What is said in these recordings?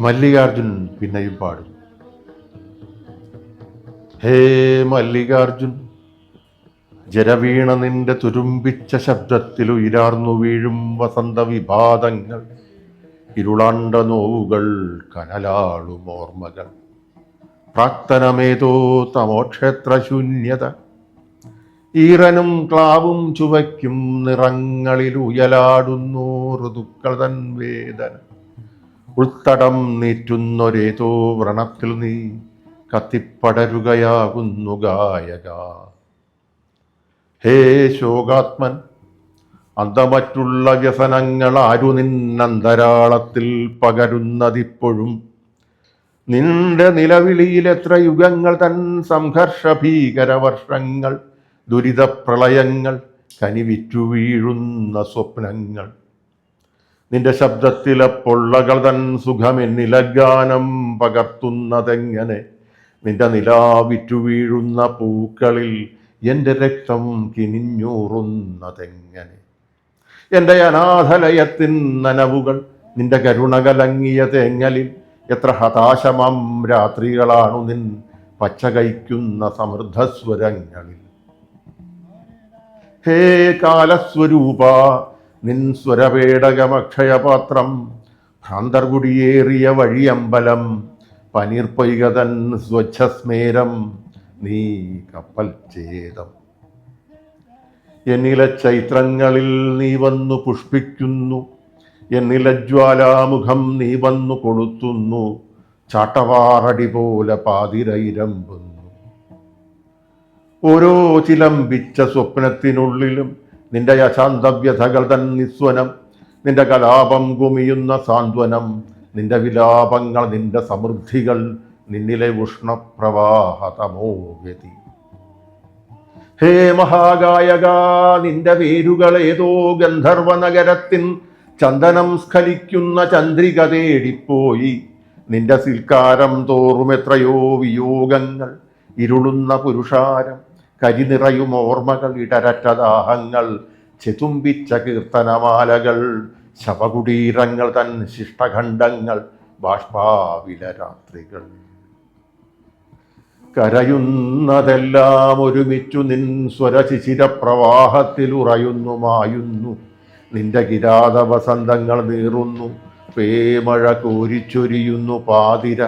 മല്ലികാർജുൻ പിന്നെയും പാടും. ഹേ മല്ലികാർജുൻ ജരവീണ നിന്റെ തുരുമ്പിച്ച ശബ്ദത്തിൽ ഉയരാർന്നു വീഴും വസന്ത വിഭാതങ്ങൾ ഇരുളാണ്ട നോവുകൾ കനലാളും ഓർമ്മകൾ. പ്രാക്തനമേതോ തമോക്ഷേത്ര ശൂന്യത ഈറനും ക്ലാവും ചുവയ്ക്കും നിറങ്ങളിൽ ഉയലാടുന്നു ഋതുക്കൾ തൻ വേദന. ഉൾത്തടം നീറ്റുന്നൊരേതോ വ്രണത്തിൽ നീ കത്തിപ്പടരുകയാകുന്നു ഗായക. ഹേ ശോകാത്മൻ അന്തമറ്റുള്ള വ്യസനങ്ങൾ ആരു നിന്നന്തരാളത്തിൽ പകരുന്നതിപ്പോഴും? നിന്റെ നിലവിളിയിൽ എത്ര യുഗങ്ങൾ തൻ സംഘർഷ ഭീകര വർഷങ്ങൾ ദുരിതപ്രളയങ്ങൾ കനിവിറ്റു വീഴുന്ന സ്വപ്നങ്ങൾ? നിന്റെ ശബ്ദത്തിലെ പൊള്ളകൾ തൻ സുഖമെന്നിലഗാനം പകർത്തുന്നതെങ്ങനെ? നിന്റെ നിലാവിറ്റു വീഴുന്ന പൂക്കളിൽ എന്റെ രക്തം കിനിഞ്ഞൂറുന്നതെങ്ങനെ? എന്റെ അനാഥലയത്തിൻ നനവുകൾ നിന്റെ കരുണകലങ്ങിയ തേങ്ങലിൽ എത്ര ഹതാശമം രാത്രികളാണു നിൻ പച്ച കഴിക്കുന്ന സമൃദ്ധസ്വരങ്ങളിൽ. ഹേ കാലസ്വരൂപ നിൻ സ്വരപേടകമക്ഷയപാത്രം ഭ്രാന്തർകുടിയേറിയ വഴിയമ്പലം പനീർപ്പൊയ്കതൻ സ്വച്ഛസ്മേരം നീ കപ്പൽ ചേതം എന്നില ചൈത്രങ്ങളിൽ നീ വന്നു പുഷ്പിക്കുന്നു എന്നില ജ്വാലാമുഖം നീ വന്നു കൊളുത്തുന്നു ചാട്ടവാറടി പോലെ പാതിരയിരമ്പുന്നു. ഓരോ ചിലമ്പിച്ച സ്വപ്നത്തിനുള്ളിലും നിന്റെ അശാന്തവ്യഥകൾ തൻ നിസ്വനം നിന്റെ കലാപം കുമിയുന്ന സാന്ത്വനം നിന്റെ വിലാപങ്ങൾ നിന്റെ സമൃദ്ധികൾ നിന്നിലെ ഉഷ്ണപ്രവാഹതമോഗതി ഹേ മഹാഗായക നിന്റെ വേരുകൾ ഏതോ ഗന്ധർവ നഗരത്തിൻ ചന്ദനം സ്ഖലിക്കുന്ന ചന്ദ്രിക തേടിപ്പോയി. നിന്റെ സിൽക്കാരം തോറും എത്രയോ വിയോഗങ്ങൾ ഇരുളുന്ന പുരുഷാരം കരിനിറയും ഓർമ്മകൾ ഇടരറ്റ ദാഹങ്ങൾ ചെതുമ്പിച്ച കീർത്തനമാലകൾ ശവകുടീരങ്ങൾ തൻ ശിഷ്ടഖണ്ഡങ്ങൾ ബാഷ്പാവില രാത്രികൾ കരയുന്നതെല്ലാം ഒരുമിച്ചു നിൻ സ്വരശിശിര പ്രവാഹത്തിൽ ഉറയുന്നു മായുന്നു. നിന്റെ കിരാത വസന്തങ്ങൾ നീറുന്നു പേമഴ കോരിച്ചൊരിയുന്നു പാതിര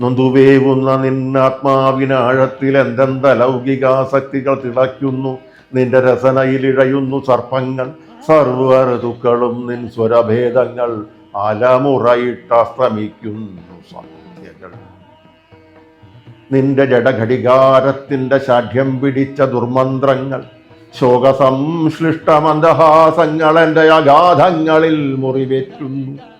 നൊന്തുവേവുന്ന നിന്നാത്മാവിനാഴത്തിൽ എന്തെന്ത ലൗകികാസക്തികൾ തിളയ്ക്കുന്നു. നിന്റെ രസനയിലിഴയുന്നു സർപ്പങ്ങൾ. സർവ ഋതുക്കളും നിൻ സ്വരഭേദങ്ങൾ അലമുറയിട്ടസ്തമിക്കുന്നു സന്ധ്യകൾ. നിന്റെ ജഡഘടികാരത്തിന്റെ ശാഠ്യം പിടിച്ച ദുർമന്ത്രങ്ങൾ. ശോകസംശ്ലിഷ്ട മന്ദഹാസങ്ങൾ എന്റെ അഗാധങ്ങളിൽ മുറിവേറ്റുന്നു.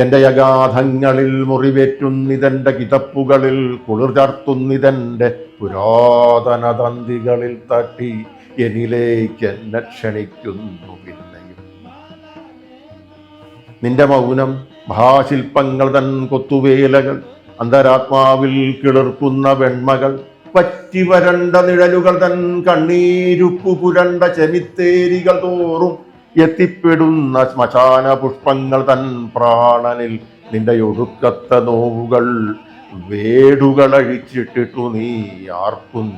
എന്റെ അഗാധങ്ങളിൽ മുറിവേറ്റുന്നിതെന്റെ കിതപ്പുകളിൽ കുളിർ ചാർത്തുന്നിതെന്റെ പുരാതന തന്തികളിൽ തട്ടി എന്നിലേക്ക് എന്നെ ക്ഷണിക്കുന്നു പിന്നെയും. നിന്റെ മൗനം മഹാശില്പങ്ങൾ തൻ കൊത്തുവേലകൾ അന്തരാത്മാവിൽ കിളിർക്കുന്ന വെണ്മകൾ പറ്റി വരണ്ട നിഴലുകൾ തൻ കണ്ണീരുപ്പു പുരണ്ട ചെമിത്തേരികൾ തോറും എത്തിപ്പെടുന്ന ശ്മശാന പുഷ്പങ്ങൾ തൻ പ്രാണനിൽ. നിന്റെ ഒടുക്കത്ത നോവുകൾ വേടുകളഴിച്ചിട്ടിട്ടു നീ ആർക്കുന്നു.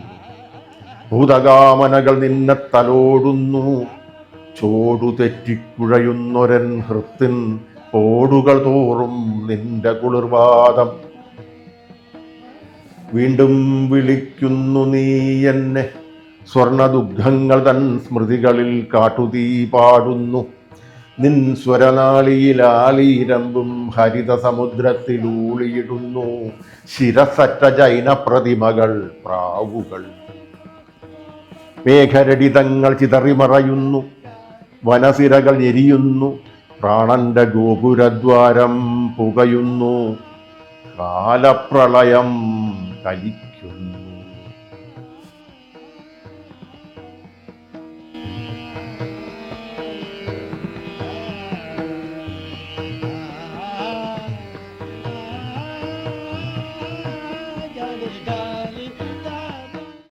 ഭൂതകാമനകൾ നിന്നെ തലോടുന്നു. ചോടു തെറ്റിക്കുഴയുന്നൊരൻ ഹൃത്തിൻ ഓടുകൾ തോറും നിന്റെ കുളിർവാദം. വീണ്ടും വിളിക്കുന്നു നീ എന്നെ. സ്വർണദുഗ്ധങ്ങൾ തൻ സ്മൃതികളിൽ കാട്ടുതീ പാടുന്നു നിൻ സ്വരനാളിയിലാലീരമ്പും ഹരിത സമുദ്രത്തിലൂളിയിടുന്നു ശിരസറ്റ ജൈന പ്രതിമകൾ പ്രാവുകൾ. മേഘരടിതങ്ങൾ ചിതറിമറയുന്നു. വനസിരകൾ എരിയുന്നു പ്രാണന്റെ ഗോപുരദ്വാരം പുകയുന്നു. കാലപ്രളയം കലിക്കുന്നു